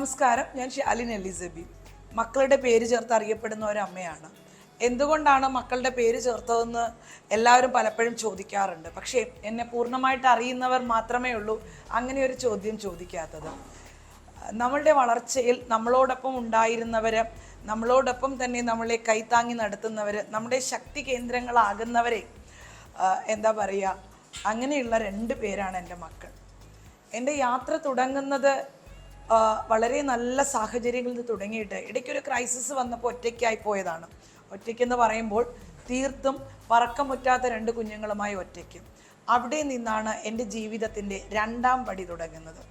നമസ്കാരം. ഞാൻ ഷാലിൻ എലിസബി. മക്കളുടെ പേര് ചേർത്ത് അറിയപ്പെടുന്ന ഒരു അമ്മയാണ് എന്തുകൊണ്ടാണ് മക്കളുടെ പേര് ചേർത്തതെന്ന് എല്ലാവരും പലപ്പോഴും ചോദിക്കാറുണ്ട്. പക്ഷേ എന്നെ പൂർണമായിട്ട് അറിയുന്നവർ മാത്രമേ ഉള്ളൂ അങ്ങനെ ഒരു ചോദ്യം ചോദിക്കാത്തത്. നമ്മളുടെ വളർച്ചയിൽ നമ്മളോടൊപ്പം ഉണ്ടായിരുന്നവർ നമ്മളോടൊപ്പം തന്നെ നമ്മളെ കൈത്താങ്ങി നടത്തുന്നവർ നമ്മുടെ ശക്തി കേന്ദ്രങ്ങളാകുന്നവരെ എന്താ പറയുക അങ്ങനെയുള്ള രണ്ട് പേരാണ് എന്റെ മക്കൾ. എന്റെ യാത്ര തുടങ്ങുന്നത് വളരെ നല്ല സാഹചര്യങ്ങളിൽ നിന്ന് തുടങ്ങിയിട്ട് ഇടയ്ക്കൊരു ക്രൈസിസ് വന്നപ്പോൾ ഒറ്റയ്ക്കായി പോയതാണ്. ഒറ്റയ്ക്കെന്ന് പറയുമ്പോൾ തീർത്തും പറക്കമുറ്റാത്ത രണ്ട് കുഞ്ഞുങ്ങളുമായി ഒറ്റയ്ക്ക്. അവിടെ നിന്നാണ് എന്റെ ജീവിതത്തിന്റെ രണ്ടാം പടി തുടങ്ങുന്നത്.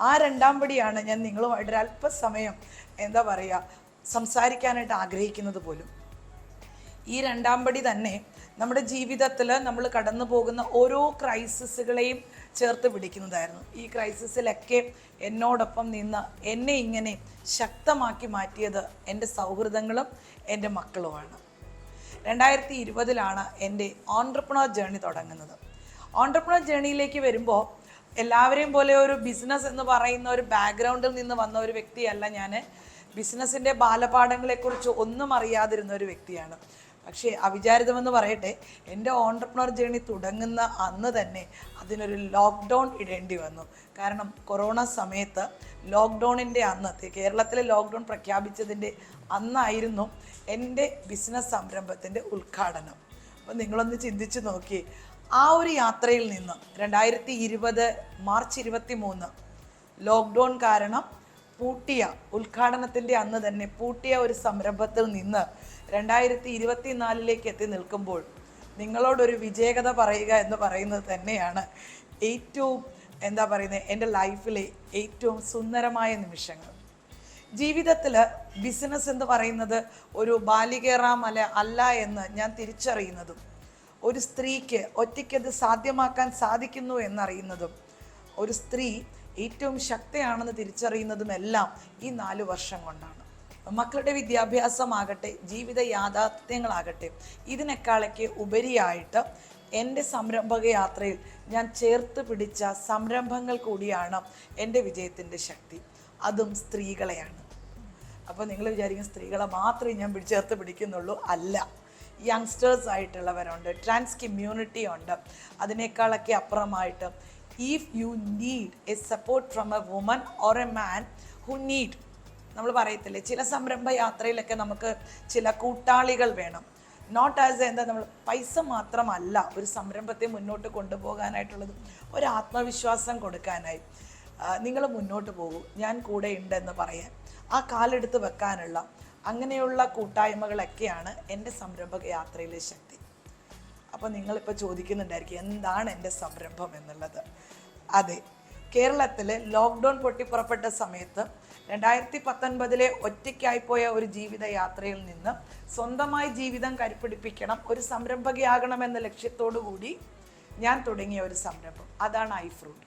ആ രണ്ടാം പടിയാണ് ഞാൻ നിങ്ങളുമായിട്ട് ഒരു അല്പസമയം എന്താ പറയുക സംസാരിക്കാനായിട്ട് ആഗ്രഹിക്കുന്നത് പോലും. ഈ രണ്ടാം പടി തന്നെ നമ്മുടെ ജീവിതത്തിൽ നമ്മൾ കടന്നു പോകുന്ന ഓരോ ക്രൈസിസുകളെയും ചേർത്ത് പിടിക്കുന്നതായിരുന്നു. ഈ ക്രൈസിസിലൊക്കെ എന്നോടൊപ്പം നിന്ന് എന്നെ ഇങ്ങനെ ശക്തമാക്കി മാറ്റിയത് എന്റെ സൗഹൃദങ്ങളും എന്റെ മക്കളുമാണ്. രണ്ടായിരത്തി ഇരുപതിലാണ് എന്റെ ഓൺട്രപ്രണർ ജേണി തുടങ്ങുന്നത്. ഓൺട്രപ്രണർ ജേണിയിലേക്ക് വരുമ്പോൾ എല്ലാവരെയും പോലെ ഒരു ബിസിനസ് എന്ന് പറയുന്ന ഒരു ബാക്ക്ഗ്രൗണ്ടിൽ നിന്ന് വന്ന ഒരു വ്യക്തിയല്ല ഞാൻ ബിസിനസ്സിന്റെ ബാലപാഠങ്ങളെക്കുറിച്ച് ഒന്നും അറിയാതിരുന്ന ഒരു വ്യക്തിയാണ്. പക്ഷേ അവിചാരിതമെന്ന് പറയട്ടെ എന്റെ ഓൺട്രപ്രണർ ജേണി തുടങ്ങുന്ന അന്ന് തന്നെ അതിനൊരു ലോക്ക്ഡൗൺ ഇടേണ്ടി വന്നു. കാരണം കൊറോണ സമയത്ത് ലോക്ക്ഡൗണിന്റെ അന്ന് കേരളത്തിലെ ലോക്ക്ഡൗൺ പ്രഖ്യാപിച്ചതിന്റെ അന്നായിരുന്നു എന്റെ ബിസിനസ് സംരംഭത്തിന്റെ ഉദ്ഘാടനം. അപ്പം നിങ്ങളൊന്ന് ചിന്തിച്ച് നോക്കി ആ ഒരു യാത്രയിൽ നിന്ന് രണ്ടായിരത്തി ഇരുപത് മാർച്ച് ഇരുപത്തി മൂന്ന് ലോക്ക്ഡൗൺ കാരണം പൂട്ടിയ ഉദ്ഘാടനത്തിന്റെ അന്ന് തന്നെ പൂട്ടിയ ഒരു സംരംഭത്തിൽ നിന്ന് രണ്ടായിരത്തി ഇരുപത്തിനാലിലേക്ക് എത്തി നിൽക്കുമ്പോൾ നിങ്ങളോടൊരു വിജയകഥ പറയുക എന്ന് പറയുന്നത് തന്നെയാണ് ഏറ്റവും എന്താ പറയുന്നത് എന്റെ ലൈഫിലെ ഏറ്റവും സുന്ദരമായ നിമിഷങ്ങൾ. ജീവിതത്തിൽ ബിസിനസ് എന്ന് പറയുന്നത് ഒരു ബാലികേറാമല അല്ല എന്ന് ഞാൻ തിരിച്ചറിയുന്നതും ഒരു സ്ത്രീക്ക് ഒറ്റയ്ക്കത് സാധ്യമാക്കാൻ സാധിക്കുന്നു എന്നറിയുന്നതും ഒരു സ്ത്രീ ഏറ്റവും ശക്തയാണെന്ന് തിരിച്ചറിയുന്നതുമെല്ലാം ഈ നാല് വർഷം കൊണ്ടാണ്. മക്കളുടെ വിദ്യാഭ്യാസമാകട്ടെ ജീവിത യാഥാർത്ഥ്യങ്ങളാകട്ടെ ഇതിനേക്കാളൊക്കെ ഉപരിയായിട്ട് എന്റെ സംരംഭക യാത്രയിൽ ഞാൻ ചേർത്ത് പിടിച്ച സംരംഭങ്ങൾ കൂടിയാണ് എന്റെ വിജയത്തിന്റെ ശക്തി. അതും സ്ത്രീകളെയാണ്. അപ്പോൾ നിങ്ങൾ വിചാരിക്കും സ്ത്രീകളെ മാത്രമേ ഞാൻ ചേർത്ത് പിടിക്കുന്നുള്ളൂ. അല്ല യങ്സ്റ്റേഴ്സ് ആയിട്ടുള്ളവരുണ്ട് ട്രാൻസ് കമ്മ്യൂണിറ്റി ഉണ്ട്. അതിനേക്കാളൊക്കെ അപ്പുറമായിട്ട് if you need a support from a woman or a man who need നമ്മൾ പറയത്തില്ലേ? ചില സംരംഭ യാത്രയിലൊക്കെ നമുക്ക് ചില കൂട്ടാളികൾ വേണം. നോട്ട് ആസ് എന്താ നമ്മൾ പൈസ മാത്രമല്ല ഒരു സംരംഭത്തെ മുന്നോട്ട് കൊണ്ടുപോകാനായിട്ടുള്ളത്. ഒരു ആത്മവിശ്വാസം കൊടുക്കാനായി. നിങ്ങൾ മുന്നോട്ട് പോകൂ. ഞാൻ കൂടെ ഉണ്ടെന്ന് പറയാൻ. ആ കാലെടുത്ത് വെക്കാനുള്ള അങ്ങനെയുള്ള കൂട്ടായ്മകളൊക്കെയാണ് എന്റെ സംരംഭക യാത്രയിലെ ശക്തി. അപ്പോൾ നിങ്ങളിപ്പോൾ ചോദിക്കുന്നുണ്ടായിരിക്കും എന്താണ് എന്റെ സംരംഭം എന്നുള്ളത്? അതെ കേരളത്തിൽ ലോക്ക്ഡൗൺ പൊട്ടിപ്പുറപ്പെട്ട സമയത്ത് രണ്ടായിരത്തി പത്തൊൻപതിലെ ഒറ്റയ്ക്കായിപ്പോയ ഒരു ജീവിതയാത്രയിൽ നിന്ന് സ്വന്തമായി ജീവിതം കരുപ്പിടിപ്പിക്കണം ഒരു സംരംഭകയാകണം എന്ന ലക്ഷ്യത്തോടു കൂടി ഞാൻ തുടങ്ങിയ ഒരു സംരംഭം. അതാണ് ഐ ഫ്രൂട്ട്.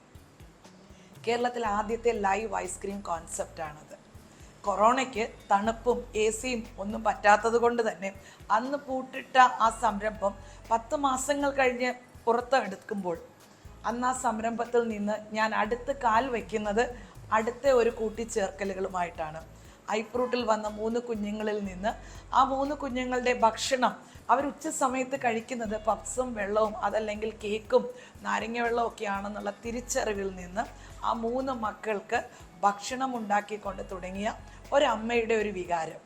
കേരളത്തിലെ ആദ്യത്തെ ലൈവ് ഐസ്ക്രീം കോൺസെപ്റ്റാണത്. കൊറോണയ്ക്ക് തണുപ്പും എ സിയും ഒന്നും പറ്റാത്തത് കൊണ്ട് തന്നെ അന്ന് പൂട്ടിട്ട ആ സംരംഭം പത്ത് മാസങ്ങൾ കഴിഞ്ഞ് പുറത്തെടുക്കുമ്പോൾ അന്ന് ആ സംരംഭത്തിൽ നിന്ന് ഞാൻ അടുത്ത് കാൽ വയ്ക്കുന്നത് അടുത്ത ഒരു കൂട്ടിച്ചേർക്കലുകളുമായിട്ടാണ്. ഐപ്രൂട്ടിൽ വന്ന മൂന്ന് കുഞ്ഞുങ്ങളിൽ നിന്ന് ആ മൂന്ന് കുഞ്ഞുങ്ങളുടെ ഭക്ഷണം അവർ ഉച്ച സമയത്ത് കഴിക്കുന്നത് പപ്സും വെള്ളവും അതല്ലെങ്കിൽ കേക്കും നാരങ്ങ വെള്ളവും ഒക്കെ ആണെന്നുള്ള തിരിച്ചറിവിൽ നിന്ന് ആ മൂന്ന് മക്കൾക്ക് ഭക്ഷണം ഉണ്ടാക്കിക്കൊണ്ട് തുടങ്ങിയ ഒരമ്മയുടെ ഒരു വികാരം.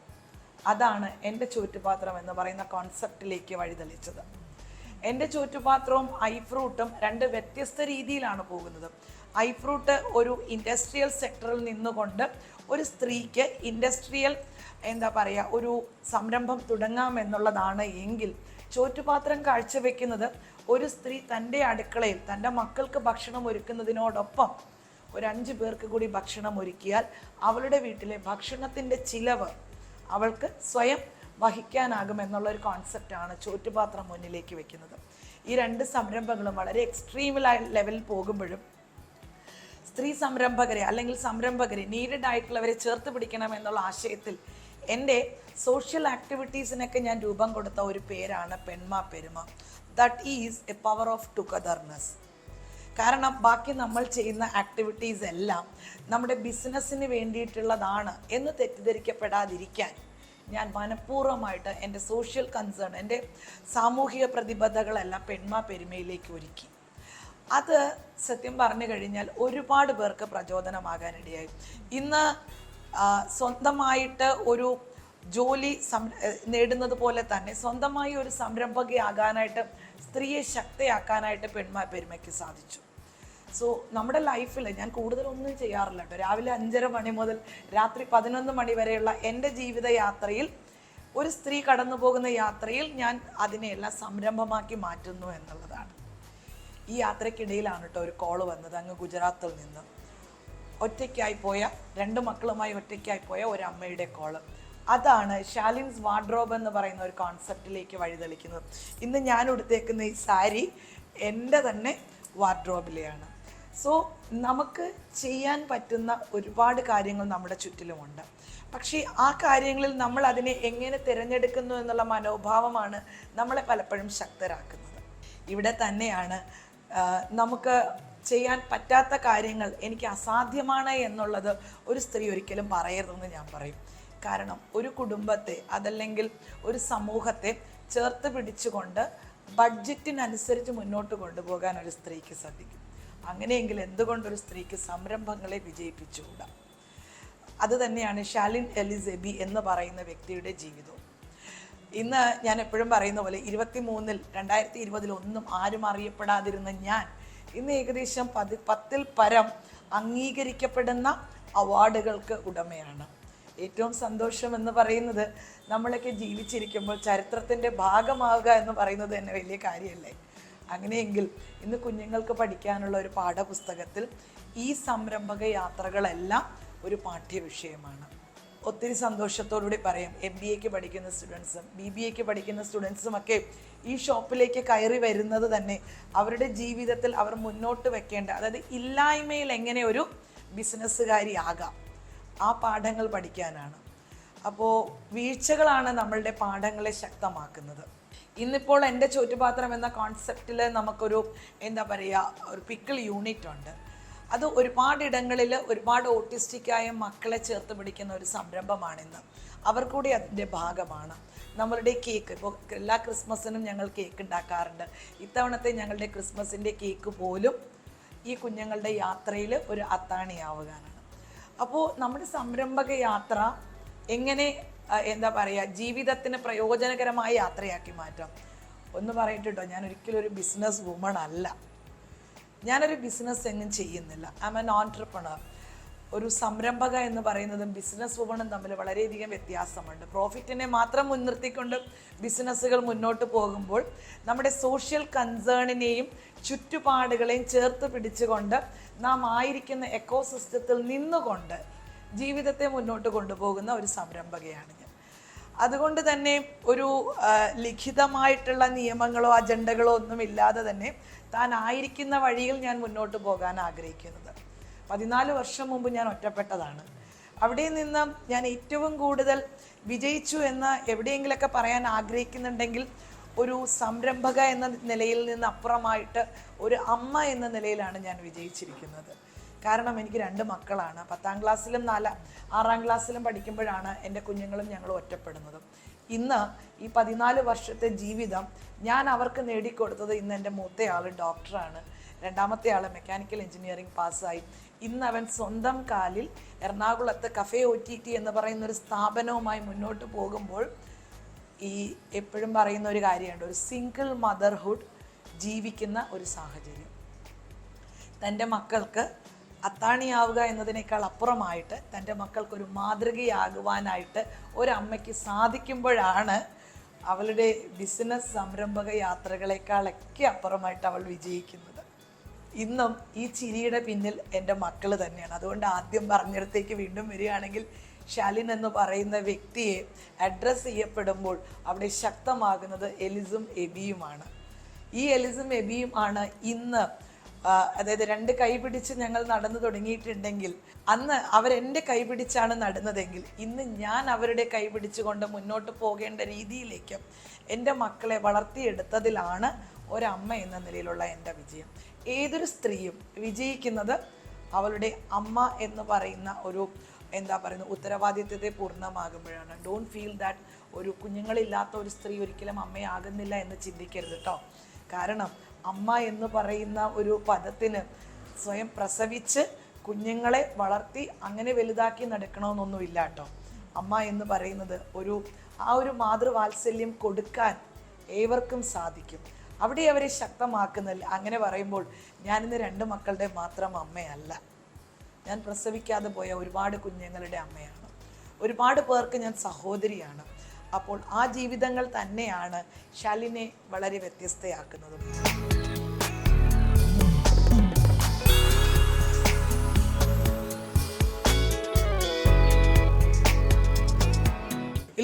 അതാണ് എന്റെ ചുറ്റുപാത്രം എന്ന് പറയുന്ന കോൺസെപ്റ്റിലേക്ക് വഴിതെളിച്ചത്. എന്റെ ചുറ്റുപാത്രവും ഐഫ്രൂട്ടും ഫ്രൂട്ടും രണ്ട് വ്യത്യസ്ത രീതിയിലാണ് പോകുന്നത്. ഐഫ്രൂട്ട് ഫ്രൂട്ട് ഒരു ഇൻഡസ്ട്രിയൽ സെക്ടറിൽ നിന്നുകൊണ്ട് ഒരു സ്ത്രീക്ക് ഇൻഡസ്ട്രിയൽ എന്താ പറയുക ഒരു സംരംഭം തുടങ്ങാമെന്നുള്ളതാണ് എങ്കിൽ ചോറ്റുപാത്രം കാഴ്ചവെക്കുന്നത് ഒരു സ്ത്രീ തന്റെ അടുക്കളയിൽ തന്റെ മക്കൾക്ക് ഭക്ഷണം ഒരുക്കുന്നതിനോടൊപ്പം ഒരു അഞ്ച് പേർക്ക് കൂടി ഭക്ഷണം ഒരുക്കിയാൽ അവളുടെ വീട്ടിലെ ഭക്ഷണത്തിന്റെ ചിലവ് അവൾക്ക് സ്വയം വഹിക്കാനാകും എന്നുള്ള ഒരു കോൺസെപ്റ്റാണ് ചോറ്റുപാത്രം മുന്നിലേക്ക് വെക്കുന്നത്. ഈ രണ്ട് സംരംഭങ്ങളും വളരെ എക്സ്ട്രീമിലായ ലെവലിൽ പോകുമ്പോഴും സ്ത്രീ സംരംഭകരെ അല്ലെങ്കിൽ സംരംഭകരെ നീഡഡ് ആയിട്ടുള്ളവരെ ചേർത്ത് പിടിക്കണം എന്നുള്ള ആശയത്തിൽ എന്റെ സോഷ്യൽ ആക്ടിവിറ്റീസിനൊക്കെ ഞാൻ രൂപം കൊടുത്ത ഒരു പേരാണ് Penma Peruma. That is a power of togetherness കാരണം ബാക്കി നമ്മൾ ചെയ്യുന്ന ആക്ടിവിറ്റീസ് എല്ലാം നമ്മുടെ ബിസിനസ്സിന് വേണ്ടിയിട്ടുള്ളതാണ് എന്ന് തെറ്റിദ്ധരിക്കപ്പെടാതിരിക്കാൻ ഞാൻ മനഃപൂർവമായിട്ട് എന്റെ സോഷ്യൽ കൺസേൺ എന്റെ സാമൂഹിക പ്രതിബദ്ധതകളെല്ലാം പെൺമ പെരുമയിലേക്ക് ഒരുക്കി. അത് സത്യം പറഞ്ഞു കഴിഞ്ഞാൽ ഒരുപാട് പേർക്ക് പ്രചോദനമാകാനിടയായി ഇന്ന് സ്വന്തമായിട്ട് ഒരു ജോലി നേടുന്നത് പോലെ തന്നെ സ്വന്തമായി ഒരു സംരംഭകയാകാനായിട്ട് സ്ത്രീയെ ശക്തയാക്കാനായിട്ട് പെൺമ പെരുമയ്ക്ക് സാധിച്ചു. സോ നമ്മുടെ ലൈഫിൽ ഞാൻ കൂടുതലൊന്നും ചെയ്യാറില്ല കേട്ടോ രാവിലെ അഞ്ചര മണി മുതൽ രാത്രി പതിനൊന്ന് മണി വരെയുള്ള എന്റെ ജീവിത യാത്രയിൽ ഒരു സ്ത്രീ കടന്നു പോകുന്ന യാത്രയിൽ ഞാൻ അതിനെയെല്ലാം സംരംഭമാക്കി മാറ്റുന്നു എന്നുള്ളതാണ്. ഈ യാത്രയ്ക്കിടയിലാണ് കേട്ടോ ഒരു കോൾ വന്നത്. അങ്ങ് ഗുജറാത്തിൽ നിന്ന്. ഒറ്റയ്ക്കായി പോയ രണ്ട് മക്കളുമായി ഒറ്റയ്ക്കായി പോയ ഒരു അമ്മയുടെ കോൾ അതാണ് ഷാലിൻസ് വാർഡ്രോബ് എന്ന് പറയുന്ന ഒരു കോൺസെപ്റ്റിലേക്ക് വഴിതെളിക്കുന്നത്. ഇന്ന് ഞാൻ ഉടുത്തേക്കുന്ന ഈ സാരി എന്റെ തന്നെ വാർഡ്രോബിലെയാണ് സോ നമുക്ക് ചെയ്യാൻ പറ്റുന്ന ഒരുപാട് കാര്യങ്ങൾ നമ്മുടെ ചുറ്റിലുമുണ്ട്. പക്ഷേ ആ കാര്യങ്ങളിൽ നമ്മൾ അതിനെ എങ്ങനെ തിരഞ്ഞെടുക്കുന്നു എന്നുള്ള മനോഭാവമാണ് നമ്മളെ പലപ്പോഴും ശക്തരാക്കുന്നത്. ഇവിടെ തന്നെയാണ് നമുക്ക് ചെയ്യാൻ പറ്റാത്ത കാര്യങ്ങൾ എനിക്ക് അസാധ്യമാണ് എന്നുള്ളത് ഒരു സ്ത്രീ ഒരിക്കലും പറയരുതെന്ന് ഞാൻ പറയും. കാരണം ഒരു കുടുംബത്തെ അതല്ലെങ്കിൽ ഒരു സമൂഹത്തെ ചേർത്ത് പിടിച്ചുകൊണ്ട് ബഡ്ജറ്റിനനുസരിച്ച് മുന്നോട്ട് കൊണ്ടുപോകാൻ ഒരു സ്ത്രീക്ക് സാധിക്കും അങ്ങനെയെങ്കിൽ എന്തുകൊണ്ടൊരു സ്ത്രീക്ക് സംരംഭങ്ങളെ വിജയിപ്പിച്ചുകൂടാ? അത് തന്നെയാണ് ഷാലിൻ എലിസെബി എന്ന് പറയുന്ന വ്യക്തിയുടെ ജീവിതവും. ഇന്ന് ഞാൻ എപ്പോഴും പറയുന്ന പോലെ ഇരുപത്തി മൂന്നിൽ രണ്ടായിരത്തി ഇരുപതിൽ ഒന്നും ആരും അറിയപ്പെടാതിരുന്ന ഞാൻ ഇന്ന് ഏകദേശം പതി പത്തിൽ പരം അംഗീകരിക്കപ്പെടുന്ന അവാർഡുകൾക്ക് ഉടമയാണ്. ഏറ്റവും സന്തോഷം എന്ന് പറയുന്നത് നമ്മളൊക്കെ ജീവിച്ചിരിക്കുമ്പോൾ ചരിത്രത്തിന്റെ ഭാഗമാവുക എന്ന് പറയുന്നത് തന്നെ വലിയ കാര്യമല്ലേ? അങ്ങനെയെങ്കിൽ ഇന്ന് കുഞ്ഞുങ്ങൾക്ക് പഠിക്കാനുള്ള ഒരു പാഠപുസ്തകത്തിൽ ഈ സംരംഭക യാത്രകളെല്ലാം ഒരു പാഠ്യവിഷയമാണ്. ഒത്തിരി സന്തോഷത്തോടുകൂടി പറയാം. എം ബി എക്ക് പഠിക്കുന്ന സ്റ്റുഡൻസും ബി ബി എക്ക് പഠിക്കുന്ന സ്റ്റുഡൻസും ഒക്കെ ഈ ഷോപ്പിലേക്ക് കയറി വരുന്നത് തന്നെ അവരുടെ ജീവിതത്തിൽ അവർ മുന്നോട്ട് വെക്കേണ്ട അതായത് ഇല്ലായ്മയിൽ എങ്ങനെ ഒരു ബിസിനസ്സുകാരിയാകാം. ആ പാഠങ്ങൾ പഠിക്കാനാണ്. അപ്പോൾ വീഴ്ചകളാണ് നമ്മളുടെ പാഠങ്ങളെ ശക്തമാക്കുന്നത്. ഇന്നിപ്പോൾ എന്റെ ചോറ്റുപാത്രം എന്ന കോൺസെപ്റ്റിൽ നമുക്കൊരു എന്താ പറയുക ഒരു പിക്കിൾ യൂണിറ്റ് ഉണ്ട്. അത് ഒരുപാട് ഇടങ്ങളിൽ ഒരുപാട് ഓട്ടിസ്റ്റിക്കായ മക്കളെ ചേർത്ത് പിടിക്കുന്ന ഒരു സംരംഭമാണിന്ന് അവർ കൂടി അതിന്റെ ഭാഗമാണ്. നമ്മളുടെ കേക്ക് ഇപ്പോൾ എല്ലാ ക്രിസ്മസിനും ഞങ്ങൾ കേക്ക് ഉണ്ടാക്കാറുണ്ട്. ഇത്തവണത്തെ ഞങ്ങളുടെ ക്രിസ്മസിന്റെ കേക്ക് പോലും ഈ കുഞ്ഞുങ്ങളുടെ യാത്രയിൽ ഒരു അത്താണിയാവുകയാണ്. അപ്പോൾ നമ്മുടെ സംരംഭക യാത്ര എങ്ങനെ എന്താ പറയുക ജീവിതത്തിന് പ്രയോജനകരമായ യാത്രയാക്കി മാറ്റാം. ഒന്ന് പറയിട്ടോ ഞാൻ ഒരിക്കലും ഒരു ബിസിനസ് വുമൺ അല്ല. ഞാനൊരു ബിസിനസ് എങ്ങും ചെയ്യുന്നില്ല. ഐ എം എൻ ഓൺട്രപ്രണർ ഒരു സംരംഭക എന്ന് പറയുന്നതും ബിസിനസ് വുമണും തമ്മിൽ വളരെയധികം വ്യത്യാസമുണ്ട്. പ്രോഫിറ്റിനെ മാത്രം മുൻനിർത്തിക്കൊണ്ട് ബിസിനസ്സുകൾ മുന്നോട്ട് പോകുമ്പോൾ നമ്മുടെ സോഷ്യൽ കൺസേണിനെയും ചുറ്റുപാടുകളെയും ചേർത്ത് പിടിച്ചുകൊണ്ട് നാം ആയിരിക്കുന്ന എക്കോസിസ്റ്റത്തിൽ നിന്നുകൊണ്ട് ജീവിതത്തെ മുന്നോട്ട് കൊണ്ടുപോകുന്ന ഒരു സംരംഭകയാണ് ഞാൻ. അതുകൊണ്ട് തന്നെ ഒരു ലിഖിതമായിട്ടുള്ള നിയമങ്ങളോ അജണ്ടകളോ ഒന്നും ഇല്ലാതെ തന്നെ താൻ ആയിരിക്കുന്ന വഴിയിൽ ഞാൻ മുന്നോട്ട് പോകാൻ ആഗ്രഹിക്കുന്നത്. പതിനാല് വർഷം മുമ്പ് ഞാൻ ഒറ്റപ്പെട്ടതാണ്. അവിടെ നിന്ന് ഞാൻ ഏറ്റവും കൂടുതൽ വിജയിച്ചു എന്ന് എവിടെയെങ്കിലൊക്കെ പറയാൻ ആഗ്രഹിക്കുന്നുണ്ടെങ്കിൽ ഒരു സംരംഭക എന്ന നിലയിൽ നിന്ന് അപ്പുറമായിട്ട് ഒരു അമ്മ എന്ന നിലയിലാണ് ഞാൻ വിജയിച്ചിരിക്കുന്നത്. കാരണം എനിക്ക് രണ്ട് മക്കളാണ്. പത്താം ക്ലാസ്സിലും നാല ആറാം ക്ലാസ്സിലും പഠിക്കുമ്പോഴാണ് എന്റെ കുഞ്ഞുങ്ങളും ഞങ്ങളും ഒറ്റപ്പെടുന്നതും. ഇന്ന് ഈ പതിനാല് വർഷത്തെ ജീവിതം ഞാൻ അവർക്ക് നേടിക്കൊടുത്തത് ഇന്ന് എന്റെ മൂത്തയാൾ ഡോക്ടറാണ്. രണ്ടാമത്തെ ആൾ മെക്കാനിക്കൽ എഞ്ചിനീയറിംഗ് പാസ്സായി. ഇന്ന് അവൻ സ്വന്തം കാലിൽ എറണാകുളത്ത് കഫേ ഒ ടി ടി എന്ന് പറയുന്ന ഒരു സ്ഥാപനവുമായി മുന്നോട്ട് പോകുമ്പോൾ ഈ എപ്പോഴും പറയുന്ന ഒരു കാര്യമുണ്ട്. ഒരു സിംഗിൾ മദർഹുഡ് ജീവിക്കുന്ന ഒരു സാഹചര്യം. തന്റെ മക്കൾക്ക് അത്താണിയാവുക എന്നതിനേക്കാൾ അപ്പുറമായിട്ട് തന്റെ മക്കൾക്കൊരു മാതൃകയാകുവാനായിട്ട് ഒരമ്മയ്ക്ക് സാധിക്കുമ്പോഴാണ് അവളുടെ ബിസിനസ് സംരംഭക യാത്രകളെക്കാളൊക്കെ അപ്പുറമായിട്ട് അവൾ വിജയിക്കുന്നത്. ഇന്നും ഈ ചിരിയുടെ പിന്നിൽ എന്റെ മക്കൾ തന്നെയാണ്. അതുകൊണ്ട് ആദ്യം പറഞ്ഞിടത്തേക്ക് വീണ്ടും വരികയാണെങ്കിൽ ഷാലിൻ എന്ന് പറയുന്ന വ്യക്തിയെ അഡ്രസ്സ് ചെയ്യപ്പെടുമ്പോൾ അവിടെ ശക്തമാകുന്നത് എലിസും എബിയുമാണ്. ഈ എലിസും എബിയുമാണ് ഇന്ന് അതായത് രണ്ട് കൈ പിടിച്ച് ഞങ്ങൾ നടന്നു തുടങ്ങിയിട്ടുണ്ടെങ്കിൽ അന്ന് അവരെന്റെ കൈ പിടിച്ചാണ് നടന്നതെങ്കിൽ ഇന്ന് ഞാൻ അവരുടെ കൈ പിടിച്ചുകൊണ്ട് മുന്നോട്ട് പോകേണ്ട രീതിയിലേക്കും എന്റെ മക്കളെ വളർത്തിയെടുത്തതിലാണ് ഒരമ്മ എന്ന നിലയിലുള്ള എന്റെ വിജയം. ഏതൊരു സ്ത്രീയും വിജയിക്കുന്നത് അവളുടെ അമ്മ എന്ന് പറയുന്ന ഒരു എന്താ പറയുന്നത് ഉത്തരവാദിത്വത്തെ പൂർണമാകുമ്പോഴാണ്. ഡോണ്ട് ഫീൽ ദാറ്റ് ഒരു കുഞ്ഞുങ്ങളില്ലാത്ത ഒരു സ്ത്രീ ഒരിക്കലും അമ്മയാകുന്നില്ല എന്ന് ചിന്തിക്കരുത് കേട്ടോ കാരണം അമ്മ എന്ന് പറയുന്ന ഒരു പദത്തിന് സ്വയം പ്രസവിച്ച് കുഞ്ഞുങ്ങളെ വളർത്തി അങ്ങനെ വലുതാക്കി നടക്കണമെന്നൊന്നുമില്ല കേട്ടോ. അമ്മ എന്ന് പറയുന്നത് ഒരു ആ ഒരു മാതൃവാത്സല്യം കൊടുക്കാൻ ഏവർക്കും സാധിക്കും. അവിടെ അവരെ ശക്തമാക്കുന്നില്ല അങ്ങനെ പറയുമ്പോൾ ഞാനിന്ന് രണ്ട് മക്കളുടെ മാത്രം അമ്മയല്ല. ഞാൻ പ്രസവിക്കാതെ പോയ ഒരുപാട് കുഞ്ഞുങ്ങളുടെ അമ്മയാണ്. ഒരുപാട് പേർക്ക് ഞാൻ സഹോദരിയാണ്. അപ്പോൾ ആ ജീവിതങ്ങൾ തന്നെയാണ് ശാലിനെ വളരെ വ്യത്യസ്തയാക്കുന്നതും.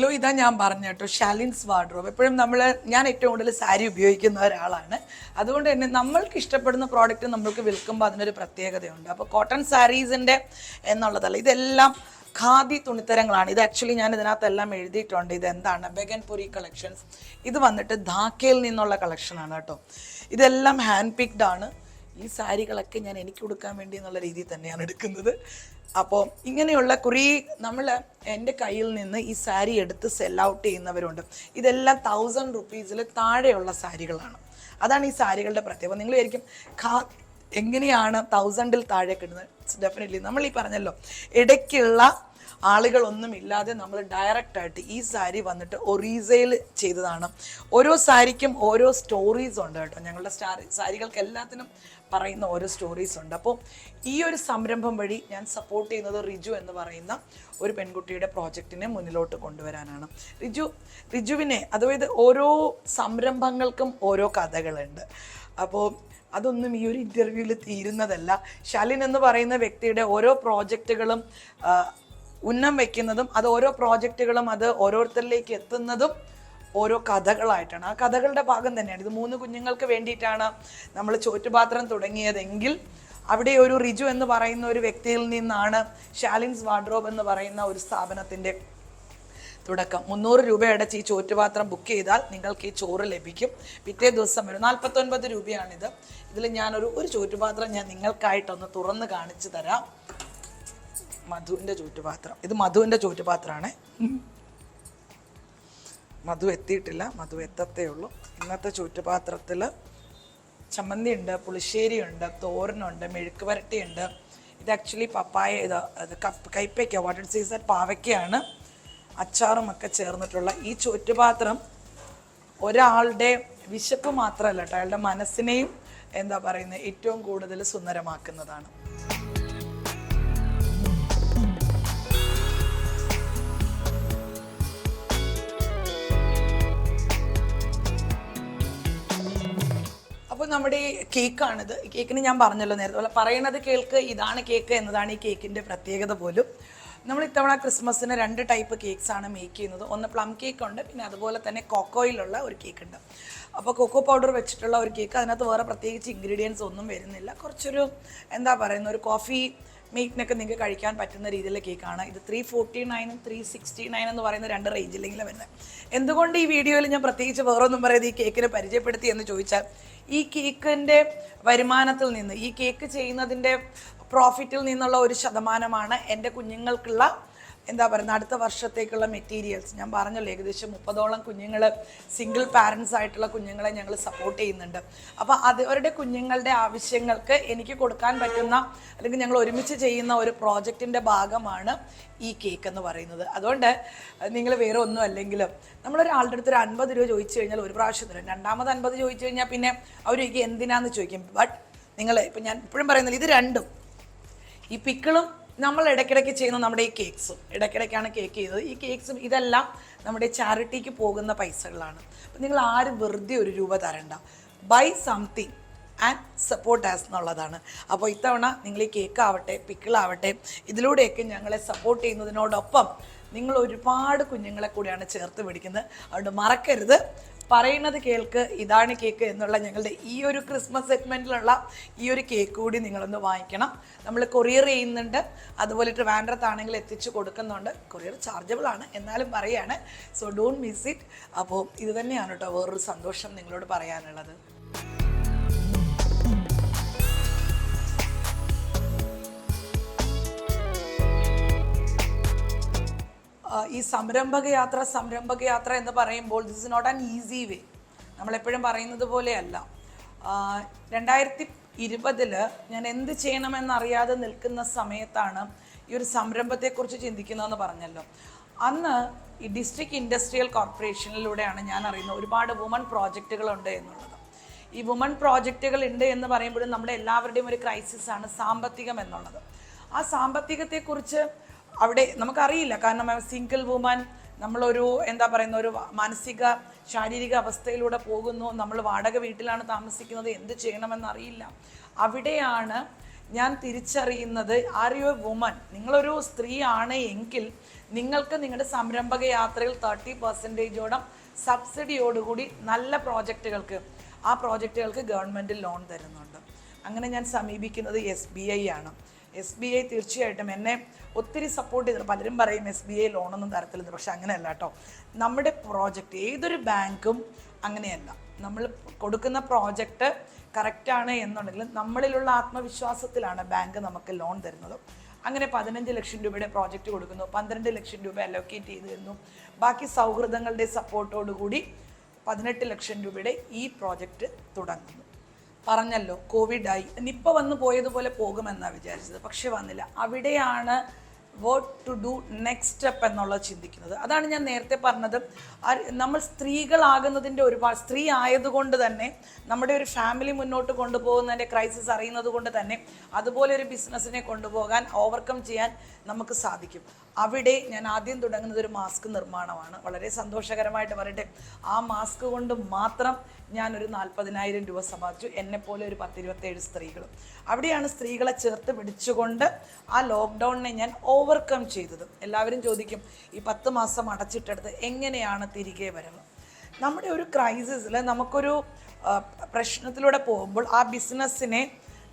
ഇല്ലോ ഇതാ ഞാൻ പറഞ്ഞ കേട്ടോ ഷാലിൻസ് വാർഡ്രോബ് എപ്പോഴും നമ്മൾ ഞാൻ ഏറ്റവും കൂടുതൽ സാരി ഉപയോഗിക്കുന്ന ഒരാളാണ്. അതുകൊണ്ട് തന്നെ നമ്മൾക്ക് ഇഷ്ടപ്പെടുന്ന പ്രോഡക്റ്റ് നമ്മൾക്ക് വിൽക്കുമ്പോൾ അതിനൊരു പ്രത്യേകതയുണ്ട്. അപ്പോൾ കോട്ടൺ സാരീസിന്റെ എന്നുള്ളതല്ല ഇതെല്ലാം ഖാദി തുണിത്തരങ്ങളാണ്. ഇത് ആക്ച്വലി ഞാൻ ഇതിനകത്തെല്ലാം എഴുതിയിട്ടുണ്ട്. ഇത് എന്താണ് ബെഗൻപുരി കളക്ഷൻസ് ഇത് വന്നിട്ട് ധാക്കയിൽ നിന്നുള്ള കളക്ഷനാണ് കേട്ടോ. ഇതെല്ലാം ഹാൻഡ് പിക്ഡ് ആണ്. ഈ സാരികളൊക്കെ ഞാൻ എനിക്ക് കൊടുക്കാൻ വേണ്ടി എന്നുള്ള രീതിയിൽ തന്നെയാണ് എടുക്കുന്നത്. അപ്പോൾ ഇങ്ങനെയുള്ള കുറേ നമ്മൾ എന്റെ കയ്യിൽ നിന്ന് ഈ സാരി എടുത്ത് സെൽ ഔട്ട് ചെയ്യുന്നവരുണ്ട്. ഇതെല്ലാം തൗസൻഡ് റുപ്പീസിൽ താഴെയുള്ള സാരികളാണ്. അതാണ് ഈ സാരികളുടെ പ്രത്യേകത. നിങ്ങൾ വിചാരിക്കും ഖാ എങ്ങനെയാണ് തൗസൻഡിൽ താഴെ കിട്ടുന്നത്? ഡെഫിനറ്റ്ലി നമ്മൾ ഈ പറഞ്ഞല്ലോ ഇടയ്ക്കുള്ള ആളുകളൊന്നും ഇല്ലാതെ നമ്മൾ ഡയറക്റ്റായിട്ട് ഈ സാരി വന്നിട്ട് ഒറീസയിൽ ചെയ്തതാണ്. ഓരോ സാരിക്കും ഓരോ സ്റ്റോറീസ് ഉണ്ട് കേട്ടോ. ഞങ്ങളുടെ സ്റ്റാർ സാരികൾക്ക് എല്ലാത്തിനും പറയുന്ന ഓരോ സ്റ്റോറീസ് ഉണ്ട്. അപ്പോൾ ഈ ഒരു സംരംഭം വഴി ഞാൻ സപ്പോർട്ട് ചെയ്യുന്നത് റിജു എന്ന് പറയുന്ന ഒരു പെൺകുട്ടിയുടെ പ്രോജക്റ്റിനെ മുന്നിലോട്ട് കൊണ്ടുവരാനാണ്. റിജു റിജുവിനെ അതായത് ഓരോ സംരംഭങ്ങൾക്കും ഓരോ കഥകളുണ്ട്. അപ്പോൾ അതൊന്നും ഈ ഒരു ഇന്റർവ്യൂവിൽ തീരുന്നതല്ല. ശാലിൻ എന്ന് പറയുന്ന വ്യക്തിയുടെ ഓരോ പ്രോജക്റ്റുകളും ഉന്നം വയ്ക്കുന്നതും അത് ഓരോ പ്രോജക്റ്റുകളും അത് ഓരോരുത്തരിലേക്ക് എത്തുന്നതും ഓരോ കഥകളായിട്ടാണ്. ആ കഥകളുടെ ഭാഗം തന്നെയാണ്. ഇത് മൂന്ന് കുഞ്ഞുങ്ങൾക്ക് വേണ്ടിയിട്ടാണ് നമ്മൾ ചോറ്റുപാത്രം തുടങ്ങിയതെങ്കിൽ അവിടെ ഒരു റിജു എന്ന് പറയുന്ന ഒരു വ്യക്തിയിൽ നിന്നാണ് ഷാലിൻസ് വാർഡ്രോബ് എന്ന് പറയുന്ന ഒരു സ്ഥാപനത്തിന്റെ തുടക്കം. മുന്നൂറ് രൂപ അടച്ച് ഈ ചോറ്റുപാത്രം ബുക്ക് ചെയ്താൽ നിങ്ങൾക്ക് ഈ ചോറ് ലഭിക്കും. പിറ്റേ ദിവസം വരും. നാൽപ്പത്തൊൻപത് രൂപയാണിത്. ഇതിൽ ഞാനൊരു ഒരു ചോറ്റുപാത്രം ഞാൻ നിങ്ങൾക്കായിട്ടൊന്ന് തുറന്ന് കാണിച്ചു തരാം. മധുവിന്റെ ചോറ്റുപാത്രം. ഇത് മധുവിന്റെ ചോറ്റുപാത്രമാണ്. മധു എത്തിയിട്ടില്ല. മധു എത്തത്തേ ഉള്ളൂ. ഇന്നത്തെ ചുറ്റുപാത്രത്തിൽ ചമ്മന്തി ഉണ്ട് പുളിശ്ശേരി ഉണ്ട് തോരനുണ്ട് മെഴുക്ക് വരട്ടിയുണ്ട് ഇത് ആക്ച്വലി പപ്പായ ഇത് അത് കപ്പ് കൈപ്പയ്ക്ക വാട്ടർ സീസൺ പാവയ്ക്കയാണ്. അച്ചാറും ഒക്കെ ചേർന്നിട്ടുള്ള ഈ ചുറ്റുപാത്രം ഒരാളുടെ വിശപ്പ് മാത്രമല്ല കേട്ടോ അയാളുടെ മനസ്സിനെയും എന്താ പറയുന്നത് ഏറ്റവും കൂടുതൽ സുന്ദരമാക്കുന്നതാണ്. നമ്മുടെ ഈ കേക്കാണിത്. കേക്കിന് ഞാൻ പറഞ്ഞല്ലോ നേരത്തെ പോലെ പറയുന്നത് കേൾക്ക് ഇതാണ് കേക്ക് എന്നതാണ് ഈ കേക്കിന്റെ പ്രത്യേകത പോലും. നമ്മൾ ഇത്തവണ ക്രിസ്മസിന് രണ്ട് ടൈപ്പ് കേക്ക്സ് ആണ് മേക്ക് ചെയ്യുന്നത്. ഒന്ന് പ്ലം കേക്ക് ഉണ്ട് പിന്നെ അതുപോലെ തന്നെ കൊക്കോയിലുള്ള ഒരു കേക്ക് ഉണ്ട് അപ്പോൾ കൊക്കോ പൗഡർ വെച്ചിട്ടുള്ള ഒരു കേക്ക് അതിനകത്ത് വേറെ പ്രത്യേകിച്ച് ഇൻഗ്രീഡിയൻസ് ഒന്നും വരുന്നില്ല. കുറച്ചൊരു എന്താ പറയുന്ന ഒരു കോഫി മീറ്റിനൊക്കെ നിങ്ങൾക്ക് കഴിക്കാൻ പറ്റുന്ന രീതിയിലുള്ള കേക്കാണ്. ഇത് ത്രീ ഫോർട്ടി നയനും ത്രീ സിക്സ്റ്റി നയൻ എന്ന് പറയുന്ന രണ്ട് റേഞ്ചിലെങ്കിലും വരുന്നത്. എന്തുകൊണ്ട് ഈ വീഡിയോയിൽ ഞാൻ പ്രത്യേകിച്ച് വേറൊന്നും പറയുന്നത് ഈ കേക്കിനെ പരിചയപ്പെടുത്തി എന്ന് ചോദിച്ചാൽ ഈ കേക്കിന്റെ വരുമാനത്തിൽ നിന്ന് ഈ കേക്ക് ചെയ്യുന്നതിന്റെ പ്രോഫിറ്റിൽ നിന്നുള്ള ഒരു ശതമാനമാണ് എന്റെ കുഞ്ഞുങ്ങൾക്കുള്ള എന്താ പറയുന്നത് അടുത്ത വർഷത്തേക്കുള്ള മെറ്റീരിയൽസ് ഞാൻ പറഞ്ഞല്ലോ ഏകദേശം മുപ്പതോളം കുഞ്ഞുങ്ങൾ സിംഗിൾ പാരൻസ് ആയിട്ടുള്ള കുഞ്ഞുങ്ങളെ ഞങ്ങൾ സപ്പോർട്ട് ചെയ്യുന്നുണ്ട്. അപ്പോൾ അത് അവരുടെ കുഞ്ഞുങ്ങളുടെ ആവശ്യങ്ങൾക്ക് എനിക്ക് കൊടുക്കാൻ പറ്റുന്ന അല്ലെങ്കിൽ ഞങ്ങൾ ഒരുമിച്ച് ചെയ്യുന്ന ഒരു പ്രോജക്റ്റിന്റെ ഭാഗമാണ് ഈ കേക്ക് എന്ന് പറയുന്നത്. അതുകൊണ്ട് നിങ്ങൾ വേറെ ഒന്നും അല്ലെങ്കിലും നമ്മളൊരാളുടെ അടുത്ത് ഒരു അൻപത് രൂപ ചോദിച്ചു കഴിഞ്ഞാൽ ഒരു പ്രാവശ്യം തരും. രണ്ടാമത് അൻപത് ചോദിച്ചു കഴിഞ്ഞാൽ പിന്നെ അവർ എന്തിനാന്ന്? ചോദിക്കും. ബട്ട് നിങ്ങൾ ഇപ്പം ഞാൻ ഇപ്പോഴും പറയുന്നില്ല ഇത് രണ്ടും. ഈ പിക്കിളും നമ്മൾ ഇടയ്ക്കിടയ്ക്ക് ചെയ്യുന്ന നമ്മുടെ ഈ കേക്ക്സും ഇടയ്ക്കിടയ്ക്കാണ് കേക്ക് ചെയ്തത്. ഈ കേക്ക്സും ഇതെല്ലാം നമ്മുടെ ചാരിറ്റിക്ക് പോകുന്ന പൈസകളാണ് അപ്പം നിങ്ങൾ ആരും വെറുതെ ഒരു രൂപ തരണ്ട. Buy something and support us എന്നുള്ളതാണ്. അപ്പോൾ ഇത്തവണ നിങ്ങൾ ഈ കേക്ക് ആവട്ടെ പിക്കിളാവട്ടെ ഇതിലൂടെയൊക്കെ ഞങ്ങളെ സപ്പോർട്ട് ചെയ്യുന്നതിനോടൊപ്പം നിങ്ങൾ ഒരുപാട് കുഞ്ഞുങ്ങളെ കൂടിയാണ് ചേർത്ത് പിടിക്കുന്നത്. അതുകൊണ്ട് മറക്കരുത്. പറയുന്നത് കേൾക്ക് ഇതാണ് കേക്ക് എന്നുള്ള ഞങ്ങളുടെ ഈ ഒരു ക്രിസ്മസ് സെഗ്മെന്റിലുള്ള ഈ ഒരു കേക്ക് കൂടി നിങ്ങളൊന്ന് വാങ്ങിക്കണം. നമ്മൾ കൊറിയർ ചെയ്യുന്നുണ്ട്. അതുപോലെ ട്രിവാൻഡ്രത്താണെങ്കിൽ എത്തിച്ചു കൊടുക്കുന്നുണ്ട്. കൊറിയർ ചാർജബിൾ ആണ് എന്നാലും പറയാണ്. സോ ഡോണ്ട് മിസ് ഇറ്റ് അപ്പോൾ ഇത് തന്നെയാണ് കേട്ടോ വേറൊരു സന്തോഷം നിങ്ങളോട് പറയാനുള്ളത്. ഈ സംരംഭക യാത്ര സംരംഭക യാത്ര എന്ന് പറയുമ്പോൾ this is not an easy way നമ്മളെപ്പോഴും പറയുന്നത് പോലെയല്ല. രണ്ടായിരത്തി ഇരുപതിൽ ഞാൻ എന്ത് ചെയ്യണമെന്നറിയാതെ നിൽക്കുന്ന സമയത്താണ് ഈ ഒരു സംരംഭത്തെക്കുറിച്ച് ചിന്തിക്കുന്നതെന്ന് പറഞ്ഞല്ലോ. അന്ന് ഈ ഡിസ്ട്രിക്ട് ഇൻഡസ്ട്രിയൽ കോർപ്പറേഷനിലൂടെയാണ് ഞാൻ അറിയുന്നത് ഒരുപാട് വുമൺ പ്രോജക്റ്റുകളുണ്ട് എന്നുള്ളത്. ഈ വുമൺ പ്രോജക്റ്റുകൾ ഉണ്ട് എന്ന് പറയുമ്പോഴും നമ്മുടെ എല്ലാവരുടെയും ഒരു ക്രൈസിസ് ആണ് സാമ്പത്തികം എന്നുള്ളത്. ആ സാമ്പത്തികത്തെക്കുറിച്ച് അവിടെ നമുക്കറിയില്ല. കാരണം സിംഗിൾ വുമൻ നമ്മളൊരു എന്താ പറയുന്ന ഒരു മാനസിക ശാരീരിക അവസ്ഥയിലൂടെ പോകുന്നു. നമ്മൾ വാടക വീട്ടിലാണ് താമസിക്കുന്നത്. എന്ത് ചെയ്യണമെന്നറിയില്ല അവിടെയാണ് ഞാൻ തിരിച്ചറിയുന്നത് ആർ യു എ വുമൻ നിങ്ങളൊരു സ്ത്രീ ആണ് എങ്കിൽ നിങ്ങൾക്ക് നിങ്ങളുടെ സംരംഭക യാത്രയിൽ തേർട്ടി പെർസെന്റേജോളം സബ്സിഡിയോടുകൂടി നല്ല പ്രോജക്റ്റുകൾക്ക് ആ പ്രോജക്റ്റുകൾക്ക് ഗവൺമെന്റ് ലോൺ തരുന്നുണ്ട്. അങ്ങനെ ഞാൻ സമീപിക്കുന്നത് എസ് ബി ഐ ആണ്. എസ് ബി ഐ തീർച്ചയായിട്ടും എന്നെ ഒത്തിരി സപ്പോർട്ട് ചെയ്തിട്ട് പലരും പറയും എസ് ബി ഐ ലോണൊന്നും തരത്തില്ലെന്ന്. പക്ഷെ അങ്ങനെയല്ല കേട്ടോ. നമ്മുടെ പ്രോജക്റ്റ് ഏതൊരു ബാങ്കും അങ്ങനെയല്ല. നമ്മൾ കൊടുക്കുന്ന പ്രോജക്റ്റ് കറക്റ്റാണ് എന്നുണ്ടെങ്കിൽ നമ്മളിലുള്ള ആത്മവിശ്വാസത്തിലാണ് ബാങ്ക് നമുക്ക് ലോൺ തരുന്നത്. അങ്ങനെ പതിനഞ്ച് ലക്ഷം രൂപയുടെ പ്രോജക്റ്റ് കൊടുക്കുന്നു. പന്ത്രണ്ട് ലക്ഷം രൂപ അലോക്കേറ്റ് ചെയ്തു തരുന്നു. ബാക്കി സൗഹൃദങ്ങളുടെ സപ്പോർട്ടോടുകൂടി പതിനെട്ട് ലക്ഷം രൂപയുടെ ഈ പ്രോജക്റ്റ് തുടങ്ങുന്നു. പറഞ്ഞല്ലോ കോവിഡായി നിപ്പ വന്നു പോയതുപോലെ പോകുമെന്നാണ് വിചാരിച്ചത്. പക്ഷേ വന്നില്ല. അവിടെയാണ് what to do next step എന്നുള്ളത് ചിന്തിക്കുന്നത്. അതാണ് ഞാൻ നേരത്തെ പറഞ്ഞത്. നമ്മൾ സ്ത്രീകളാകുന്നതിന്റെ ഒരുപാട് സ്ത്രീ ആയതുകൊണ്ട് തന്നെ നമ്മുടെ ഒരു ഫാമിലി മുന്നോട്ട് കൊണ്ടുപോകുന്നതിന്റെ ക്രൈസിസ് അറിയുന്നത് കൊണ്ട് തന്നെ അതുപോലെ ഒരു ബിസിനസ്സിനെ കൊണ്ടുപോകാൻ ഓവർകം ചെയ്യാൻ നമുക്ക് സാധിക്കും. അവിടെ ഞാൻ ആദ്യം തുടങ്ങുന്നത് ഒരു മാസ്ക് നിർമ്മാണമാണ്. വളരെ സന്തോഷകരമായിട്ട് പറയട്ടെ. ആ മാസ്ക് കൊണ്ട് മാത്രം ഞാനൊരു നാൽപ്പതിനായിരം രൂപ സമ്പാദിച്ചു. എന്നെപ്പോലെ ഒരു പത്തിരുപത്തേഴ് സ്ത്രീകളും. അവിടെയാണ് സ്ത്രീകളെ ചേർത്ത് പിടിച്ചുകൊണ്ട് ആ ലോക്ക്ഡൗണിനെ ഞാൻ ഓവർകം ചെയ്തത്. എല്ലാവരും ചോദിക്കും ഈ പത്ത് മാസം അടച്ചിട്ടെടുത്ത് എങ്ങനെയാണ് തിരികെ വരവ് നമ്മുടെ ഒരു ക്രൈസിസിൽ നമുക്കൊരു പ്രശ്നത്തിലൂടെ പോകുമ്പോൾ ആ ബിസിനസ്സിനെ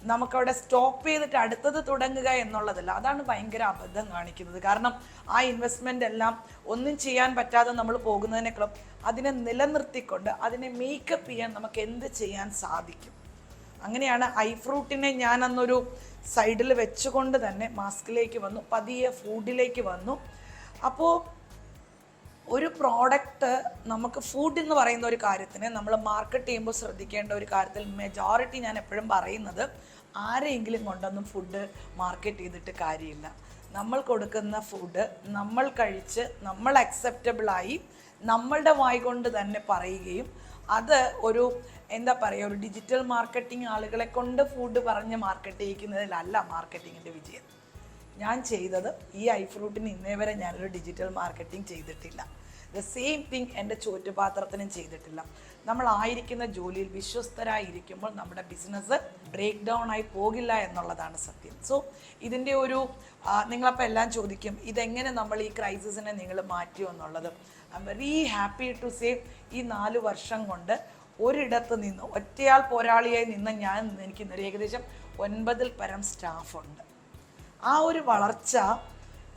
നമുക്കവിടെ സ്റ്റോപ്പ് ചെയ്തിട്ട് അടുത്തത് തുടങ്ങുക എന്നുള്ളതല്ല. അതാണ് ഭയങ്കര അബദ്ധം കാണിക്കുന്നത്. കാരണം ആ ഇൻവെസ്റ്റ്മെന്റ് എല്ലാം ഒന്നും ചെയ്യാൻ പറ്റാതെ നമ്മൾ പോകുന്നതിനേക്കാളും അതിനെ നിലനിർത്തിക്കൊണ്ട് അതിനെ മേക്കപ്പ് ചെയ്യാൻ നമുക്ക് എന്ത് ചെയ്യാൻ സാധിക്കും? അങ്ങനെയാണ് ഐ ഫ്രൂട്ടിനെ ഞാൻ അന്നൊരു സൈഡിൽ വെച്ചുകൊണ്ട് തന്നെ മാസ്കിലേക്ക് വന്നു പതിയെ ഫുഡിലേക്ക് വന്നു. അപ്പോൾ ഒരു പ്രോഡക്റ്റ് നമുക്ക് ഫുഡ് എന്ന് പറയുന്ന ഒരു കാര്യത്തിന് നമ്മൾ മാർക്കറ്റ് ചെയ്യുമ്പോൾ ശ്രദ്ധിക്കേണ്ട ഒരു കാര്യത്തിൽ മെജോറിറ്റി ഞാൻ എപ്പോഴും പറയുന്നത് ആരെങ്കിലും കൊണ്ടൊന്നും ഫുഡ് മാർക്കറ്റ് ചെയ്തിട്ട് കാര്യമില്ല. നമ്മൾ കൊടുക്കുന്ന ഫുഡ് നമ്മൾ കഴിച്ച് നമ്മൾ അക്സെപ്റ്റബിളായി നമ്മളുടെ വായി കൊണ്ട് തന്നെ പറയുകയും അത് ഒരു എന്താ പറയുക ഒരു ഡിജിറ്റൽ മാർക്കറ്റിംഗ് ആളുകളെ കൊണ്ട് ഫുഡ് പറഞ്ഞ് മാർക്കറ്റ് ചെയ്യിക്കുന്നതിലല്ല മാർക്കറ്റിങ്ങിന്റെ വിജയം. ഞാൻ ചെയ്തത് ഈ ഐ ഐഫ്രൂട്ടിന് ഇന്നേ വരെ ഞാനൊരു ഡിജിറ്റൽ മാർക്കറ്റിംഗ് ചെയ്തിട്ടില്ല. ദ സെയിം തിങ് എന്റെ ചോറ്റുപാത്രത്തിനും ചെയ്തിട്ടില്ല. നമ്മൾ ആയിരിക്കുന്ന ജോലിയിൽ വിശ്വസ്തരായിരിക്കുമ്പോൾ നമ്മുടെ ബിസിനസ് ബ്രേക്ക് ഡൗൺ ആയി പോകില്ല എന്നുള്ളതാണ് സത്യം. സോ ഇതിന്റെ ഒരു നിങ്ങളപ്പോൾ എല്ലാം ചോദിക്കും ഇതെങ്ങനെ നമ്മൾ ഈ ക്രൈസിസിനെ നിങ്ങൾ മാറ്റിയോ എന്നുള്ളത്. I am very happy to say ഈ നാല് വർഷം കൊണ്ട് ഒരിടത്ത് നിന്ന് ഒറ്റയാൾ പോരാളിയായി നിന്ന് ഞാൻ എനിക്ക് ഇന്നലെ ഏകദേശം ഒൻപതിൽ പരം സ്റ്റാഫുണ്ട് ആ ഒരു വളർച്ച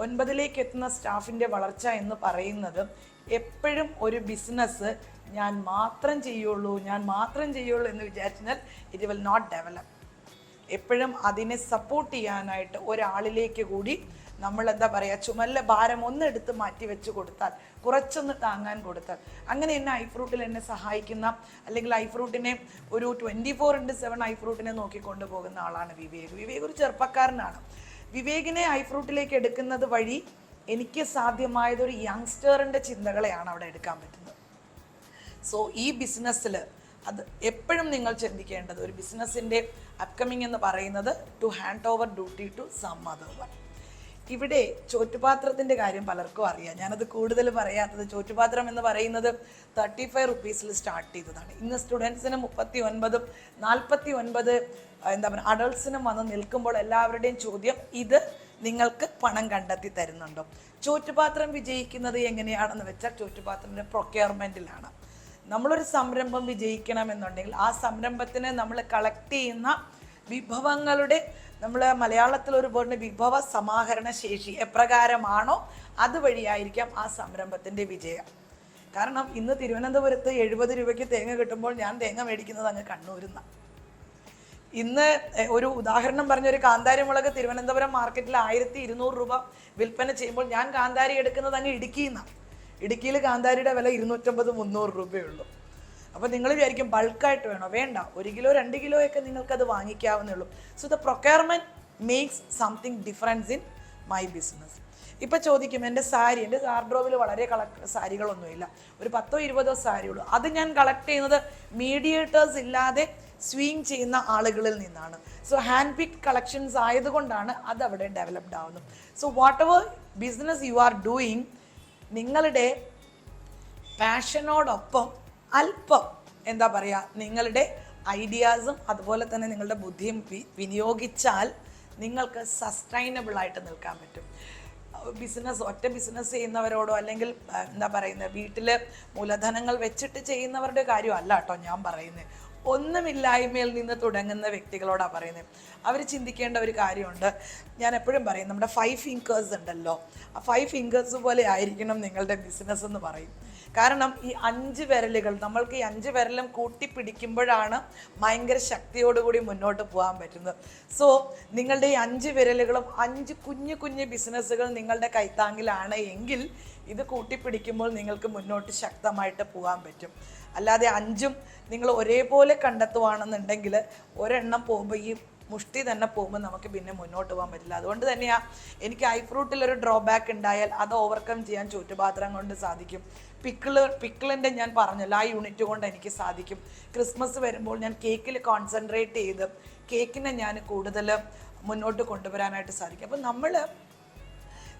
ഒൻപതിലേക്ക് എത്തുന്ന സ്റ്റാഫിന്റെ വളർച്ച എന്ന് പറയുന്നത് എപ്പോഴും ഒരു ബിസിനസ് ഞാൻ മാത്രം ചെയ്യുള്ളൂ ഞാൻ മാത്രം ചെയ്യുള്ളൂ എന്ന് വിചാരിച്ചാൽ ഇറ്റ് വിൽ നോട്ട് ഡെവലപ്പ് എപ്പോഴും അതിനെ സപ്പോർട്ട് ചെയ്യാനായിട്ട് ഒരാളിലേക്ക് കൂടി നമ്മൾ എന്താ പറയുക ചുമല്ല ഭാരം ഒന്നെടുത്ത് മാറ്റി വെച്ച് കൊടുത്താൽ കുറച്ചൊന്ന് താങ്ങാൻ കൊടുത്താൽ അങ്ങനെ എന്നെ ഐഫ്രൂട്ടിൽ എന്നെ സഹായിക്കുന്ന അല്ലെങ്കിൽ ഐഫ്രൂട്ടിനെ ഒരു ട്വന്റി ഫോർ ഇന്റു സെവൻ ഐഫ്രൂട്ടിനെ നോക്കിക്കൊണ്ട് പോകുന്ന ആളാണ് വിവേക്. വിവേക് ഒരു ചെറുപ്പക്കാരനാണ്. വിവേകിനെ ഐഫ്രൂട്ടിലേക്ക് എടുക്കുന്നത് വഴി എനിക്ക് സാധ്യമായത് ഒരു യങ്സ്റ്ററിന്റെ ചിന്തകളെയാണ് അവിടെ എടുക്കാൻ പറ്റുന്നത്. സോ ഈ ബിസിനസ്സിൽ അത് എപ്പോഴും നിങ്ങൾ ചിന്തിക്കേണ്ടത് ഒരു ബിസിനസ്സിന്റെ അപ്കമിങ് എന്ന് പറയുന്നത് to hand over duty to some other one ഇവിടെ ചോറ്റുപാത്രത്തിന്റെ കാര്യം പലർക്കും അറിയാം. ഞാനത് കൂടുതൽ പറയാത്തത് ചോറ്റുപാത്രം എന്ന് പറയുന്നത് തേർട്ടി ഫൈവ് റുപ്പീസിൽ സ്റ്റാർട്ട് ചെയ്തതാണ്. ഇന്ന് സ്റ്റുഡൻസിന് മുപ്പത്തി ഒൻപതും നാൽപ്പത്തി ഒൻപത് എന്താ പറയുക അഡൾട്ട്സിനും വന്ന് നിൽക്കുമ്പോൾ എല്ലാവരുടെയും ചോദ്യം ഇത് നിങ്ങൾക്ക് പണം കണ്ടെത്തി തരുന്നുണ്ടോ? ചോറ്റുപാത്രം വിജയിക്കുന്നത് എങ്ങനെയാണെന്ന് വെച്ചാൽ ചോറ്റുപാത്രത്തിന്റെ പ്രൊക്യൂർമെന്റിലാണ് നമ്മളൊരു സംരംഭം വിജയിക്കണമെന്നുണ്ടെങ്കിൽ ആ സംരംഭത്തിന് നമ്മൾ കളക്ട് ചെയ്യുന്ന വിഭവങ്ങളുടെ നമ്മൾ മലയാളത്തിൽ ഒരു വേർഡിന് വിഭവ സമാഹരണ ശേഷി എപ്രകാരമാണോ അതുവഴിയായിരിക്കാം ആ സംരംഭത്തിന്റെ വിജയം. കാരണം ഇന്ന് തിരുവനന്തപുരത്ത് എഴുപത് രൂപയ്ക്ക് തേങ്ങ കിട്ടുമ്പോൾ ഞാൻ തേങ്ങ മേടിക്കുന്നത് അങ്ങ് കണ്ണൂരുന്ന. ഇന്ന് ഒരു ഉദാഹരണം പറഞ്ഞ ഒരു കാന്താരി മുളക് തിരുവനന്തപുരം മാർക്കറ്റിൽ ആയിരത്തി ഇരുന്നൂറ് രൂപ വിൽപ്പന ചെയ്യുമ്പോൾ ഞാൻ കാന്താരി എടുക്കുന്നത് അങ്ങ് ഇടുക്കിയിൽ നിന്നാണ് ഇടുക്കിയിൽ കാന്താരിയുടെ വില ഇരുന്നൂറ്റമ്പത് മുന്നൂറ് രൂപയുള്ളൂ അപ്പോൾ നിങ്ങൾ വിചാരിക്കും ബൾക്കായിട്ട് വേണോ? വേണ്ട. ഒരു കിലോ രണ്ട് കിലോ ഒക്കെ അത് വാങ്ങിക്കാവുന്നേ ഉള്ളൂ so the procurement makes something difference in my business ഇപ്പൊ ചോദിക്കും എന്റെ സാരി എന്റെ വാർഡ്രോബിൽ വളരെ കളക്ട് സാരികളൊന്നുമില്ല. ഒരു പത്തോ ഇരുപതോ സാരിയുള്ളൂ. അത് ഞാൻ കളക്ട് ചെയ്യുന്നത് മീഡിയേറ്റേഴ്സ് ഇല്ലാതെ സ്വിങ് ചെയ്യുന്ന ആളുകളിൽ നിന്നാണ്. സോ ഹാൻഡ് പിക്ക് കളക്ഷൻസ് ആയതുകൊണ്ടാണ് അത് അവിടെ ഡെവലപ്ഡ് ആവുന്നത്. So whatever business you are doing നിങ്ങളുടെ പാഷനോടൊപ്പം അല്പം എന്താ പറയുക നിങ്ങളുടെ ഐഡിയാസും അതുപോലെ തന്നെ നിങ്ങളുടെ ബുദ്ധിയും വിനിയോഗിച്ചാൽ നിങ്ങൾക്ക് സസ്റ്റൈനബിൾ ആയിട്ട് നിൽക്കാൻ പറ്റും. ബിസിനസ് ഒറ്റ ബിസിനസ് ചെയ്യുന്നവരോടോ അല്ലെങ്കിൽ എന്താ പറയുന്നത് വീട്ടിൽ മൂലധനങ്ങൾ വെച്ചിട്ട് ചെയ്യുന്നവരുടെ കാര്യമല്ല കേട്ടോ ഞാൻ പറയുന്നത് ഒന്നുമില്ലായ്മയിൽ നിന്ന് തുടങ്ങുന്ന വ്യക്തികളോടാണ് പറയുന്നത് അവർ ചിന്തിക്കേണ്ട ഒരു കാര്യമുണ്ട്. ഞാൻ എപ്പോഴും പറയും നമ്മുടെ ഫൈവ് ഫിംഗേഴ്സ് ഉണ്ടല്ലോ. ആ ഫൈവ് ഫിംഗേഴ്സ് പോലെ ആയിരിക്കണം നിങ്ങളുടെ ബിസിനസ് എന്ന് പറയും. കാരണം ഈ അഞ്ച് വിരലുകൾ നമ്മൾക്ക് ഈ അഞ്ച് വിരലും കൂട്ടിപ്പിടിക്കുമ്പോഴാണ് ഭയങ്കര ശക്തിയോടുകൂടി മുന്നോട്ട് പോകാൻ പറ്റുന്നത്. സോ നിങ്ങളുടെ ഈ അഞ്ച് വിരലുകളും അഞ്ച് കുഞ്ഞു കുഞ്ഞു ബിസിനസ്സുകൾ നിങ്ങളുടെ കൈത്താങ്ങിലാണ് എങ്കിൽ ഇത് കൂട്ടിപ്പിടിക്കുമ്പോൾ നിങ്ങൾക്ക് മുന്നോട്ട് ശക്തമായിട്ട് പോകാൻ പറ്റും. അല്ലാതെ അഞ്ചും നിങ്ങൾ ഒരേപോലെ കണ്ടെത്തുവാണെന്നുണ്ടെങ്കിൽ ഒരെണ്ണം പോകുമ്പോൾ ഈ മുഷ്ടി തന്നെ പോകുമ്പോൾ നമുക്ക് പിന്നെ മുന്നോട്ട് പോകാൻ പറ്റില്ല. അതുകൊണ്ട് തന്നെയാണ് എനിക്ക് ഐ ഫ്രൂട്ടിൽ ഒരു ഡ്രോബാക്ക് ഉണ്ടായാൽ അത് ഓവർകം ചെയ്യാൻ ചുറ്റുപാത്രം കൊണ്ട് സാധിക്കും. പിക്കിൾ പിക്കിളിന്റെ ഞാൻ പറഞ്ഞല്ലോ ആ യൂണിറ്റ് കൊണ്ട് എനിക്ക് സാധിക്കും. ക്രിസ്മസ് വരുമ്പോൾ ഞാൻ കേക്കിൽ കോൺസെൻട്രേറ്റ് ചെയ്ത് കേക്കിനെ ഞാൻ കൂടുതൽ മുന്നോട്ട് കൊണ്ടുവരാനായിട്ട് സാധിക്കും. അപ്പം നമ്മൾ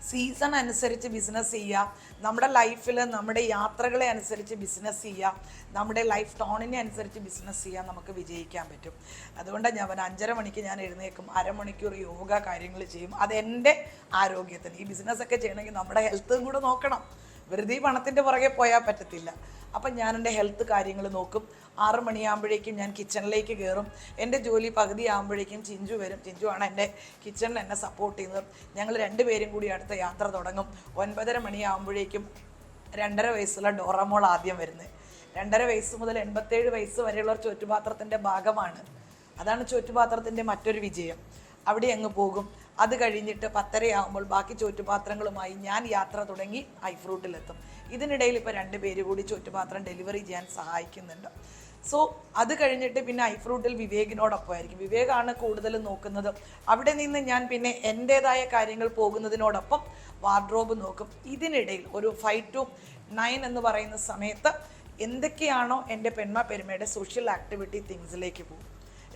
സീസൺ അനുസരിച്ച് ബിസിനസ് ചെയ്യുക. നമ്മുടെ ലൈഫിൽ നമ്മുടെ യാത്രകളെ അനുസരിച്ച് ബിസിനസ് ചെയ്യുക. നമ്മുടെ ലൈഫ് ടോണിനെ അനുസരിച്ച് ബിസിനസ് ചെയ്യാൻ നമുക്ക് വിജയിക്കാൻ പറ്റും. അതുകൊണ്ടാണ് ഞാൻ അഞ്ചര മണിക്ക് ഞാൻ എഴുന്നേക്കും അരമണിക്കൂർ യോഗ കാര്യങ്ങൾ ചെയ്യും. അതെന്റെ ആരോഗ്യത്തിന്. ഈ ബിസിനസ്സൊക്കെ ചെയ്യണമെങ്കിൽ നമ്മുടെ ഹെൽത്തും കൂടെ നോക്കണം. വെറുതെ പണത്തിന്റെ പുറകെ പോയാൽ പറ്റത്തില്ല. അപ്പം ഞാൻ എന്റെ ഹെൽത്ത് കാര്യങ്ങൾ നോക്കും. ആറ് മണിയാകുമ്പോഴേക്കും ഞാൻ കിച്ചണിലേക്ക് കയറും എന്റെ ജോലി പകുതി ആകുമ്പോഴേക്കും ചിഞ്ചു വരും. ചിഞ്ചു ആണ് എന്റെ കിച്ചണിൽ എന്നെ സപ്പോർട്ട് ചെയ്യുന്നത്. ഞങ്ങൾ രണ്ടുപേരും കൂടി അടുത്ത യാത്ര തുടങ്ങും. ഒൻപതര മണിയാകുമ്പോഴേക്കും രണ്ടര വയസ്സുള്ള ഡോറമോൾ ആദ്യം വരുന്നത് രണ്ടര വയസ്സ് മുതൽ എൺപത്തേഴ് വയസ്സ് വരെയുള്ള ചുറ്റുപാത്രത്തിന്റെ ഭാഗമാണ്. അതാണ് ചുറ്റുപാത്രത്തിന്റെ മറ്റൊരു വിജയം. അവിടെ അങ്ങ് പോകും. അത് കഴിഞ്ഞിട്ട് പത്തരയാകുമ്പോൾ ബാക്കി ചോറ്റുപാത്രങ്ങളുമായി ഞാൻ യാത്ര തുടങ്ങി ഐ ഫ്രൂട്ടിലെത്തും ഇതിനിടയിൽ ഇപ്പോൾ രണ്ട് പേര് കൂടി ചോറ്റുപാത്രം ഡെലിവറി ചെയ്യാൻ സഹായിക്കുന്നുണ്ട്. സോ അത് കഴിഞ്ഞിട്ട് പിന്നെ ഐഫ്രൂട്ടിൽ ഫ്രൂട്ടിൽ വിവേകിനോടൊപ്പമായിരിക്കും. വിവേകാണ് കൂടുതലും നോക്കുന്നത്. അവിടെ നിന്ന് ഞാൻ പിന്നെ എന്റേതായ കാര്യങ്ങൾ പോകുന്നതിനോടൊപ്പം വാർഡ്രോബ് നോക്കും. ഇതിനിടയിൽ ഒരു ഫൈവ് ടു നയൻ എന്ന് പറയുന്ന സമയത്ത് എന്തൊക്കെയാണോ എന്റെ പെൺമ പെരുമയുടെ സോഷ്യൽ ആക്ടിവിറ്റി തിങ്സിലേക്ക് പോകും.